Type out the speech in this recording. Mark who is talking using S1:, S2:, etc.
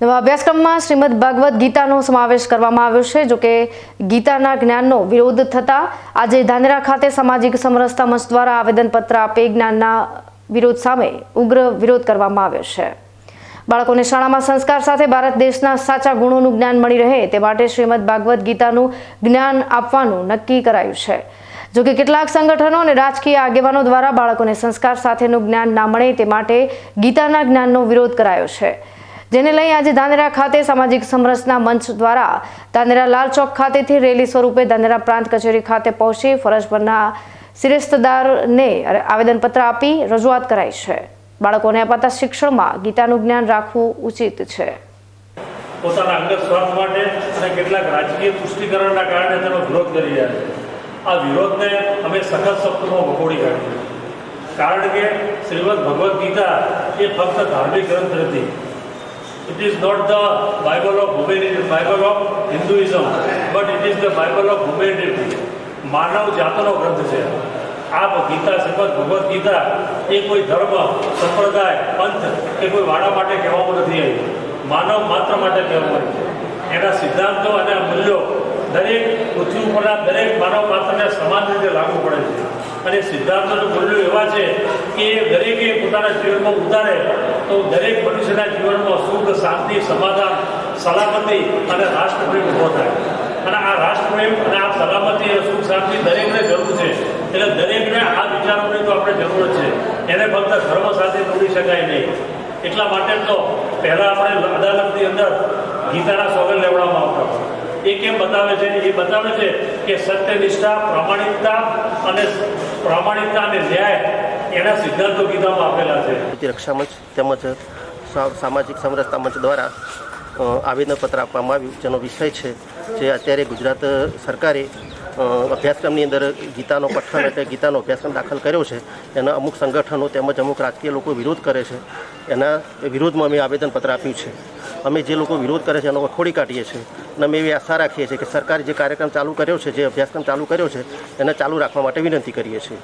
S1: નવા અભ્યાસક્રમમાં શ્રીમદ ભાગવત ગીતાનો સમાવેશ કરવામાં આવ્યો છે જોકે ગીતાના જ્ઞાનનો વિરોધ થતા આજે ધાનેરા ખાતે સામાજિક સમરસતા મંચ દ્વારા આવેદનપત્ર આપી જ્ઞાનના વિરોધ સામે ઉગ્ર વિરોધ કરવામાં આવ્યો છે. બાળકોને શાળામાં સંસ્કાર સાથે ભારત દેશના સાચા ગુણોનું જ્ઞાન મળી રહે તે માટે શ્રીમદ ભાગવત ગીતાનું જ્ઞાન આપવાનું નક્કી કરાયું છે. જોકે કેટલાક સંગઠનો અને રાજકીય આગેવાનો દ્વારા બાળકોને સંસ્કાર સાથેનું જ્ઞાન ના મળે તે માટે ગીતાના જ્ઞાનનો વિરોધ કરાયો છે. જેને લઈ આજે ધાનેરા ખાતે સામાજિક સમરસના મંચ દ્વારા ધાનેરા લાલ ચોક ખાતેથી રેલી સ્વરૂપે ધાનેરા પ્રાંત કચેરી ખાતે પહોંચી ફરજ પરના શિરસ્તદારને આવેદનપત્ર આપી રજૂઆત કરાઈ છે. બાળકોને અપાતા શિક્ષણમાં ગીતાનું જ્ઞાન રાખવું ઉચિત છે.
S2: પોતાના અંગત સ્વાર્થ માટે અને કેટલાક રાજકીય પુષ્ટિકરણના કારણે તેનો વિરોધ કરી રહ્યા છે. આ વિરોધને અમે સખત શબ્દોમાં વખોડી કાઢીએ કારણ કે શ્રીમદ ભગવદ્ ગીતા એ ફક્ત ધાર્મિક ગ્રંથ નથી it is not the Bible of humanity, Bible of Hinduism, but it is the Bible of humanity. માનવ જાતનો ગ્રંથ છે. આ ગીતા શ્રીમદ ભગવદ્ ગીતા એ કોઈ ધર્મ સંપ્રદાય પંથ કે કોઈ વાળા માટે કહેવામાં નથી આવી. માનવ માત્ર માટે કહેવામાં છે. એના સિદ્ધાંતો અને મૂલ્યો દરેક પૃથ્વી ઉપરના દરેક માનવ માત્રને સમાન રીતે લાગુ પડે છે. અને સિદ્ધાંતોનું મૂલ્યો એવા છે કે દરેકે પોતાના જીવનમાં ઉતારે તો દરેક મનુષ્યના જીવનમાં સુખ શાંતિ, સમાધાન, સલામતી અને રાષ્ટ્રપ્રેમ ઊભો થાય. અને આ રાષ્ટ્રપ્રેમ અને આ સલામતી અને સુખ શાંતિ દરેકને જરૂર છે. એટલે દરેકને આ વિચારોની તો આપણે જરૂર છે. એને ફક્ત ધર્મ સાથે તોડી શકાય નહીં. એટલા માટે તો પહેલાં આપણે અદાલતની અંદર ગીતાના સોગલ લેવડાવવામાં આવતા એ કેમ બતાવે છે? એ બતાવે છે કે સત્યનિષ્ઠા, પ્રામાણિકતા અને પ્રામાણિકતા અને ન્યાય એના સિદ્ધાંતો ગીતામાં આપેલા છે.
S3: નીતિ રક્ષા મંચ તેમજ સામાજિક સમરસતા મંચ દ્વારા આવેદનપત્ર આપવામાં આવ્યું, જેનો વિષય છે જે અત્યારે ગુજરાત સરકારે અભ્યાસક્રમની અંદર ગીતાનો પઠન એટલે ગીતાનો અભ્યાસક્રમ દાખલ કર્યો છે. એના અમુક સંગઠનો તેમજ અમુક રાજકીય લોકો વિરોધ કરે છે. એના વિરોધમાં અમે આવેદનપત્ર આપ્યું છે. અમે જે લોકો વિરોધ કરે છે એનો વખોડી કાઢીએ છીએ. અને અમે એવી આશા રાખીએ છીએ કે સરકારે જે કાર્યક્રમ ચાલુ કર્યો છે, જે અભ્યાસક્રમ ચાલુ કર્યો છે, એને ચાલુ રાખવા માટે વિનંતી કરીએ છીએ.